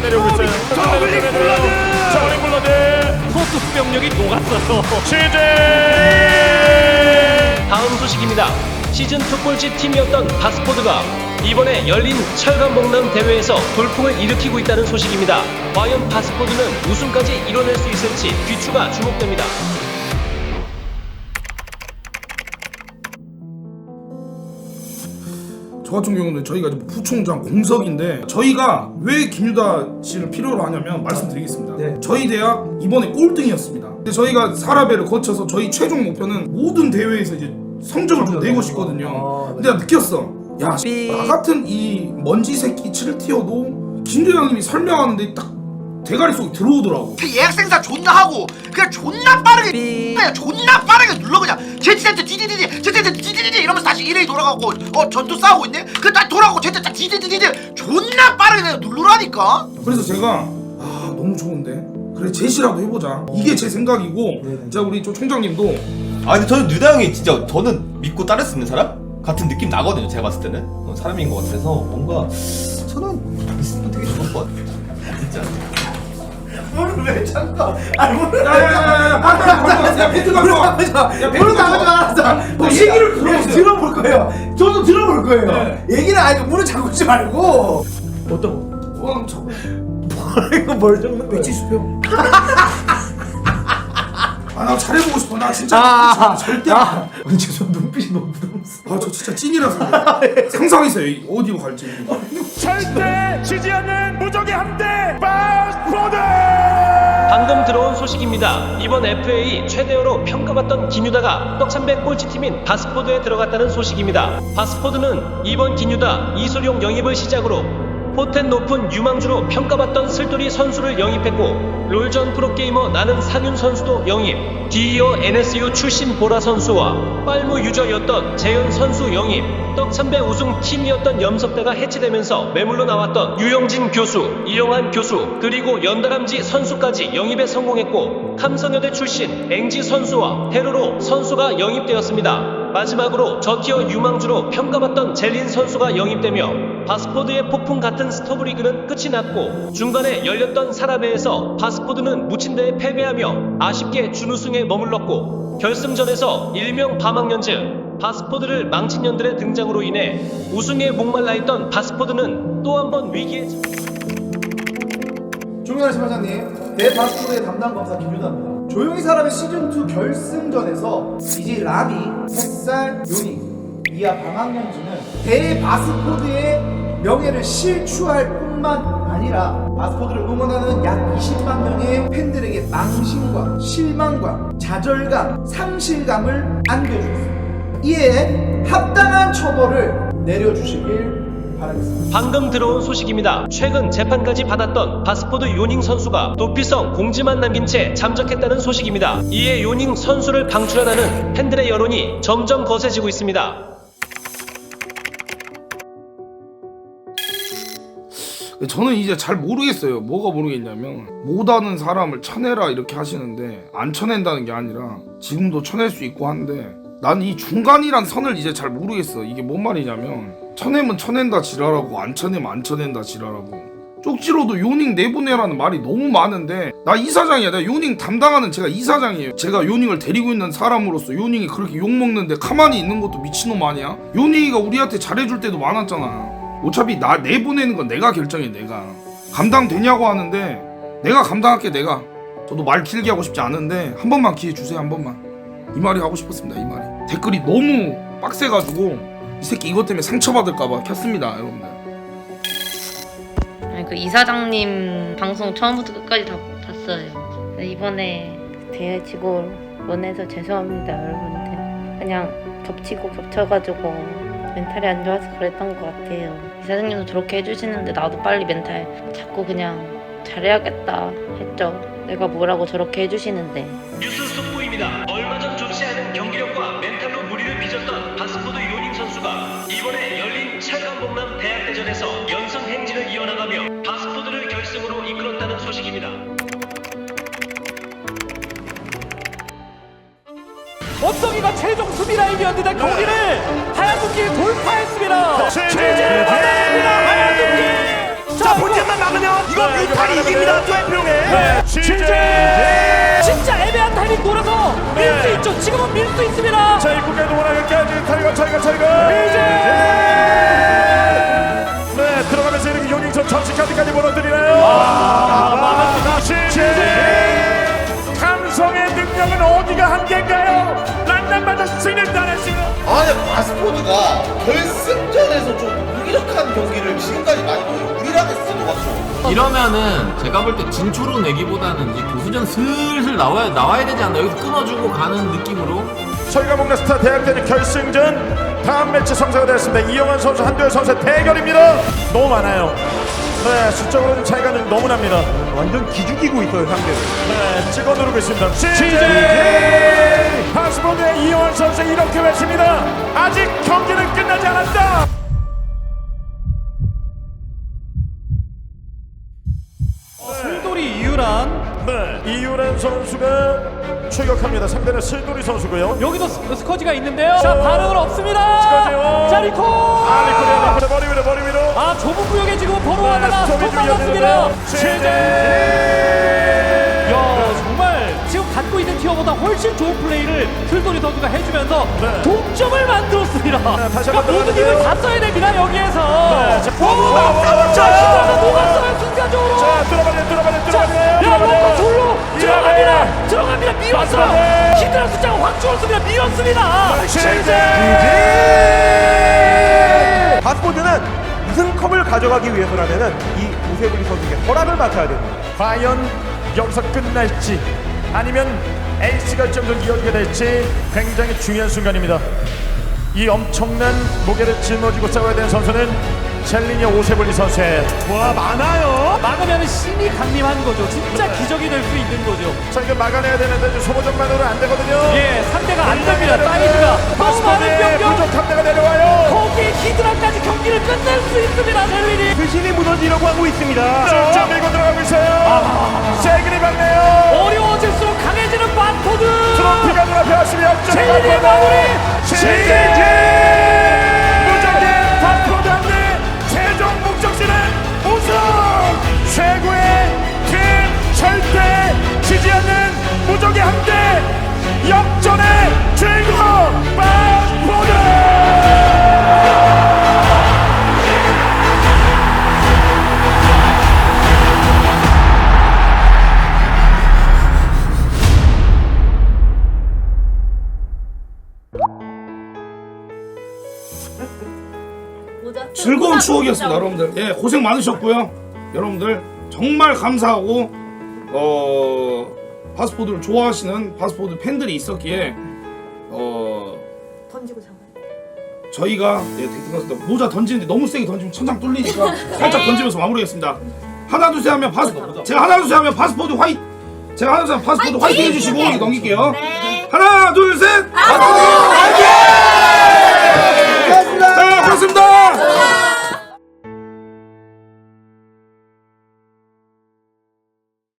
천천히 내려오고 있어요. 천천히 내려오고 있어요. 저글링 블러드. 소스 수병력이 녹았어요. 취재. 다음 소식입니다. 시즌2 꼴찌 팀이었던 바스포드가 이번에 열린 철간봉남 대회에서 돌풍을 일으키고 있다는 소식입니다. 과연 바스포드는 우승까지 이뤄낼 수 있을지 귀추가 주목됩니다. 저 같은 경우는 저희가 이제 부총장 공석인데 저희가 왜 김유다 씨를 필요로 하냐면 말씀드리겠습니다. 저희 대학 이번에 꼴등이었습니다. 근데 저희가 사라배를 거쳐서 저희 최종 목표는 모든 대회에서 이제 성적을 좀 내고 싶거든요. 근데 내가 느꼈어. 야, 씨, 나 같은 이 먼지 새끼 7티어도 김대장님이 설명하는데 딱 대가리 속에 들어오더라고. 그 예약 생산 존나 하고 그냥 존나 빠르게 그냥 존나 빠르게 눌러 그냥 제트센트 디디디디 제트센트 디디디디 이러면서 다시 1회 돌아가고 어 전투 싸우고 있네 그딱 돌아가고 제트센트 디디 디디 존나 빠르게 그냥 누르라니까 그래서 제가 아 너무 좋은데 그래 제시라도 해보자. 이게 제 생각이고 자 우리 저 총장님도 아 근데 저는 유다 형이 진짜 저는 믿고 따를 수 있는 사람 같은 느낌 나거든요. 제가 봤을 때는 어, 사람인 것 같아서 뭔가 저는 있으면 되게 좋을 것 같아요. 진짜. 뭐를 왜 잠깐 아니 뭐를 야야 야 야 야 팬트 갖고 와. 야 팬트 갖고 와. 알았어 얘기를 들어보세요. 들어볼 거예요 저도 들어볼 거예요 얘기는 아니고 문을 잠그지 말고 어떤 와 저거 거 이거 뭘 적는 거야 수표. 아 나 잘해보고 싶어. 나 진짜 아, 절대. 아, 언제 저 눈빛이 너무 부담스러워 아 저 진짜 찐이라서 그래. 상상했어요 이 어디로 갈지. 절대 지지 않는 무적의 함대 바스포드. 방금 들어온 소식입니다. 이번 FA 최대어로 평가받던 김유다가 떡천백 꼴찌팀인 바스포드에 들어갔다는 소식입니다. 바스포드는 이번 김유다 이소룡 영입을 시작으로 포텐 높은 유망주로 평가받던 슬토리 선수를 영입했고 롤전 프로게이머 나는 상윤 선수도 영입 디어 NSU 출신 보라 선수와 빨무 유저였던 재현 선수 영입 떡천배 우승 팀이었던 염석대가 해체되면서 매물로 나왔던 유영진 교수, 이영환 교수 그리고 연다람쥐 선수까지 영입에 성공했고 삼성여대 출신 앵지 선수와 헤로로 선수가 영입되었습니다. 마지막으로 저티어 유망주로 평가받던 젤린 선수가 영입되며 바스포드의 폭풍 같은 스토브리그는 끝이 났고 중간에 열렸던 사라베에서 바스포드는 무친대에 패배하며 아쉽게 준우승에 머물렀고 결승전에서 일명 바망년즈 바스포드를 망친 년들의 등장으로 인해 우승에 목말라 있던 바스포드는 또 한 번 위기에 조명현 심사장님, 대바스코의 담당 검사 김유다입니다. 조용히 사람의 시즌2 결승전에서 BJ 라비, 햇살, 요니, 이하 방학연주는 대바스코드의 명예를 실추할 뿐만 아니라 바스코드를 응원하는 약 20만 명의 팬들에게 망신과 실망과 좌절감, 상실감을 안겨주었습니다. 이에 합당한 처벌을 내려주시길 바라겠습니다. 방금 들어온 소식입니다. 최근 재판까지 받았던 바스포드 요닝 선수가 도피성 공지만 남긴 채 잠적했다는 소식입니다. 이에 요닝 선수를 방출하라는 팬들의 여론이 점점 거세지고 있습니다. 저는 이제 잘 모르겠어요. 뭐가 모르겠냐면 못하는 사람을 쳐내라 이렇게 하시는데 안 쳐낸다는 게 아니라 지금도 쳐낼 수 있고 한데 난 이 중간이란 선을 이제 잘 모르겠어. 이게 뭔 말이냐면 쳐내면 쳐낸다 지랄하고 안 쳐내면 안 쳐낸다 지랄하고 쪽지로도 요닝 내보내라는 말이 너무 많은데 나 이사장이야. 내가 요닝 담당하는 제가 이사장이에요. 제가 요닝을 데리고 있는 사람으로서 요닝이 그렇게 욕먹는데 가만히 있는 것도 미친놈 아니야? 요닝이가 우리한테 잘해줄 때도 많았잖아. 어차피 나 내보내는 건 내가 결정해 내가 감당되냐고 하는데 내가 감당할게 내가 저도 말 길게 하고 싶지 않은데 한 번만 기회 주세요 한 번만 이 말이 하고 싶었습니다 이 말이 댓글이 너무 빡세가지고 이 새끼 이것 때문에 상처받을까봐 켰습니다 여러분들 아니 그 이사장님 방송 처음부터 끝까지 다 봤어요. 그래서 이번에 대회 지고 원해서 죄송합니다 여러분들. 그냥 겹치고 겹쳐가지고 멘탈이 안 좋아서 그랬던 것 같아요. 이사장님도 저렇게 해주시는데 나도 빨리 멘탈 잡고 그냥 잘해야겠다 했죠. 내가 뭐라고 저렇게 해주시는데. 뉴스 속 찰강봉남 대학대전에서 연승 행진을 이어나가며 바스포드를 결승으로 이끌었다는 소식입니다. 원덕이가 최종 수비 라인이었는데 거기를 하얀국기 돌파했습니다. 최재! 최재 받아냅니다. 하얀국기. 자 본진만 막으면 이거 뮤탈 이깁니다. 네. 취재. 진짜 애매한 타이밍 노려서 밀수 네. 있죠. 지금은 밀 수 있습니다. 자 입구까지 원하게까지 타이거 타이거 타이거. 네 들어가면서 용인선 전시까지까지 몰아들이나요? 아, 막았습니다. 취재. 감성의 능력은 어디가 한계인가요? 란란마다 승리를 따냈습니다. 아, 근데 바스포드가 결승전에서 좀 무기력한 경기를 지금까지 많이 보여요. 했을 것 같죠. 이러면은 제가 볼 때 진초로 내기보다는 이제 교수전 슬슬 나와야 나와야 되지 않나 여기서 끊어주고 가는 느낌으로 저희가 먹는 스타 대학대전 결승전 다음 매치 성사가 되었습니다. 이영환 선수 한두열 선수의 대결입니다. 너무 많아요. 네, 수적으로 좀 차이가 좀 너무 납니다. 완전 기죽이고 있어요, 상대를. 네, 찍어 누르고 있습니다. CJ! 파스포드의 이영환 선수 이렇게 외칩니다. 아직 경기는 끝나지 않았다. 이유란 선수가 출격합니다. 상대는 슬도리 선수고요. 여기도 스, 스커지가 있는데요. 자 반응은 없습니다. 스커지요. 자 리코. 아, 리코리아, 리코리아, 머리 위로, 머리 위로. 아 좁은 구역에 지금 네, 번호하다가 좀 맞았습니다. 이어 갖고 있는 티어보다 훨씬 좋은 플레이를 틀돌이 선수가 해주면서 네. 동점을 만들었습니다. 네, 다시 그러니까 한번 모든 들어가는데요. 힘을 다 써야 됩니다 여기에서. 네, 자, 오, 오, 자 오, 히드라가 오, 녹았어요 순간적으로. 자, 들어가네, 들어가네, 자, 들어가네. 야 먹고 돌로 예. 들어갑니다. 들어갑니다. 밀었어요. 맞습니다. 히드라 숫자가 확 줄었습니다. 밀었습니다. CJ! 바스포드는 우승컵을 가져가기 위해서라면은 이 오세블리 선수에게 허락을 맡아야 됩니다. 과연 여기서 끝날지 아니면 에이스 결정전 이어지게 될지 굉장히 중요한 순간입니다. 이 엄청난 무게를 짊어지고 싸워야 되는 선수는 젤리니 오세블리 선수의 와 많아요. 막으면 신이 강림한 거죠. 진짜 기적이 될 수 있는 거죠. 자 이거 막아내야 되는데 지금 소모전만으로 안 되거든요. 예, 상대가 안 됩니다. 사이즈가 너무 많은 병력. 부족함대가 내려와요. 거기에 히드라까지 경기를 끝낼 수 있습니다. 젤리니. 불신이 무너지려고 하고 있습니다. 쭉쭉 밀고 들어가고 있어요. 세길이 막네요. 트로피가 눈앞에 젤리니의 반포드. 마무리. 무 추억이었습니다, 여러분들. 예, 고생 많으셨고요. 여러분들 정말 감사하고 어 파스포드를 좋아하시는 파스포드 팬들이 있었기에 어 던지고 잡아. 저희가 예, 택트가서 모자 던지는데 너무 세게 던지면 천장 뚫리니까 살짝 던지면서 마무리하겠습니다. 하나 둘 셋 하면 파스 제가 하나 둘 셋 하면 파스포드 화이 제가 하나 둘 셋 하면 파스포드 화이팅 해주시고 넘길게요. 하나 둘 셋. 파스포드